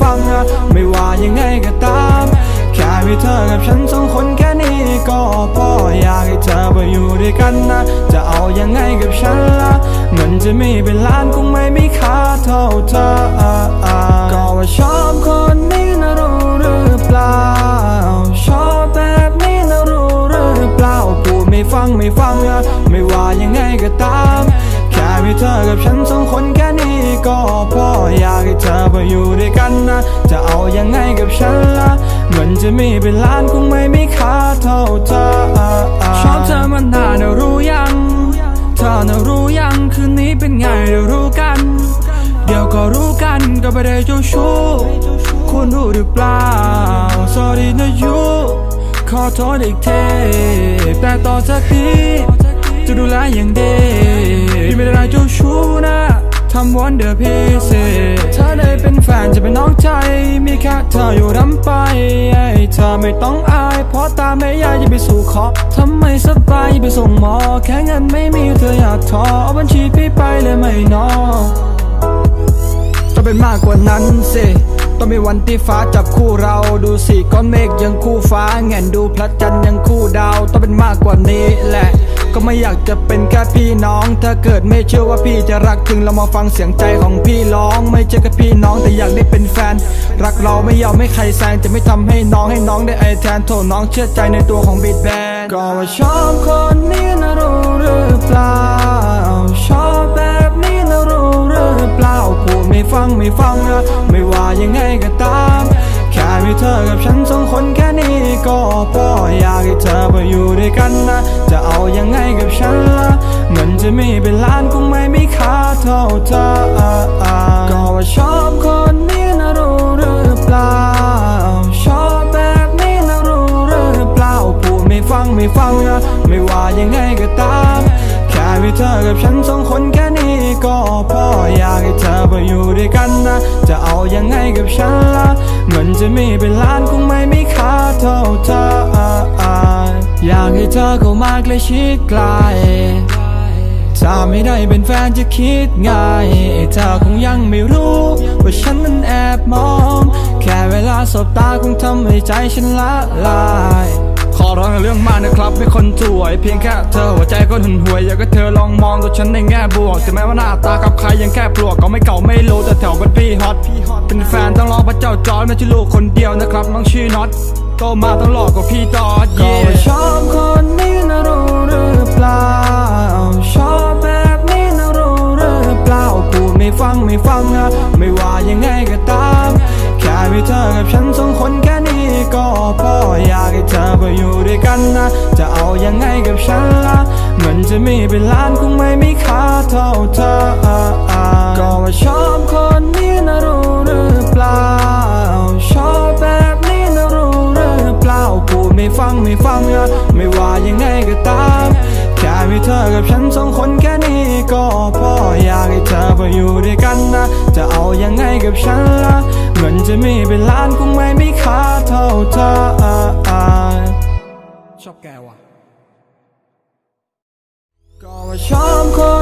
อะไม่ว่ายังไงก็ตาม แค่มีเธอกับฉันสองคนแค่นี้ก็พออยากให้เธอมาอยู่ด้วยกันนะ จะเอายังไงกับฉันล่ะเงินจะมีเป็นล้านคงไม่มีค่าเท่าเธอก็ว่าชอบคนนี้นะรู้หรือเปล่า ชอบแบบนี้นะรู้หรือเปล่าพูดไม่ฟังไม่ฟังอะไม่ว่ายังไงก็ตาม แค่มีเธอกับฉันสองคนแค่ ก็พออยากให้เธอมาอยู่ด้วยกันนะ จะเอายังไงกับฉันล่ะเงินจะมีเป็นล้านคงไม่มีค่าเท่าเธอชอบเธอมันนานนะรู้ยังเธอน่ะรู้ยังคืนนี้เป็นไงเดี๋ยวรู้กัน เดี๋ยวก็รู้กันก็ไม่ได้เจ้าชู้คุณรู้หรือเปล่า sorry นะยูขอโทษอีกเทแต่ต่อจากนี้จะดูแลอย่างดีไม่ได้เจ้าชู้นะ ทำวันเดอร์พิเศษถ้าได้เป็นแฟนจะเป็นน้องใจ มีแค่เธออยู่รำไปให้เธอไม่ต้องอาย เพราะตาไม่ยากจะไปสู่ขอทำไมสบายไปส่งหมอ แค่เงินไม่มีเธออยากทอเอาบัญชีพี่ไปเลยไม่นอต้องเป็นมากกว่านั้นสิต้องมีวันที่ฟ้าจับคู่เราดูสิก้อนเมฆยังคู่ฟ้าแง่นดูพระจันทร์ยังคู่ดาว ต้องเป็นมากกว่านี้แหละ ก็ไม่อยากจะเป็นแค่พี่น้อง ถ้าเกิดไม่เชื่อว่าพี่จะรักถึงเรามาฟังเสียงใจของพี่ร้อง ไม่ใช่แค่พี่น้องแต่อยากได้เป็นแฟน รักเราไม่ยอมให้ใครแซงจะไม่ทำให้น้องให้น้องได้ไอแทนโทษน้องเชื่อใจในตัวของบีดแบนก็ว่าชอบคนนี้นะรู้หรือเปล่าชอบแบบนี้นะรู้หรือเปล่าพูดไม่ฟังไม่ฟังอะ เงินจะมีเป็นล้านคงไม่มีค่าเท่าเธอก็ว่าชอบคนนี้นะรู้หรือเปล่า ชอบแบบนี้นะรู้หรือเปล่าพูดไม่ฟังไม่ฟังอะไม่ว่ายังไงก็ตาม แค่มีเธอกับฉันสองคนแค่นี้ก็พออยากให้เธอมาอยู่ด้วยกันนะ จะเอายังไงกับฉันล่ะเงินจะมีเป็นล้านคงไม่มีค่าเท่าเธออยากให้เธอเข้ามาใกล้ชิดใกล้ ถ้าไม่ได้เป็นแฟนจะคิดไงเธอคงยังไม่รู้ ว่าฉันนั้นแอบมอง แค่เวลาสบตาคงทำให้ใจฉันละลายขอร้องเรื่องมากนะครับไม่คนสวย เพียงแค่เธอหัวใจก็หึนหวย อยากให้เธอลองมองตัวฉันในแง่บวกถึงแม้ว่าหน้าตากับใครยังแค่ปลวกก็ไม่เก่าไม่รู้แต่แถวบ้านพี่ฮอตเป็นแฟนต้องรอพระเจ้าจอร์ดไม่ใช่ลูกคนเดียวนะครับน้องชื่อน็อตโตมาต้องหลอกกว่าพี่จอร์ดก็ชอบคน ไม่ฟังไม่ฟังอะไม่ว่ายังไงก็ตาม แค่มีเธอกับฉันสองคนแค่นี้ก็พออยากให้เธอมาอยู่ด้วยกันนะ จะเอายังไงกับฉันล่ะเงินจะมีเป็นล้านคงไม่มีค่าเท่าเธอก็ว่าชอบคนนี้นะรู้หรือเปล่า ชอบแบบนี้นะรู้หรือเปล่าพูดไม่ฟังไม่ฟังอะไม่ว่ายังไงก็ตาม แค่มีเธอกับฉันสองคน อมาอยู่ด้วยกันนะ จะเอายังไงกับฉันล่ะเงินจะมีเป็นล้านคงไม่มีค่าเท่าเธอชอบแกว่ะก็ว่าชอบคน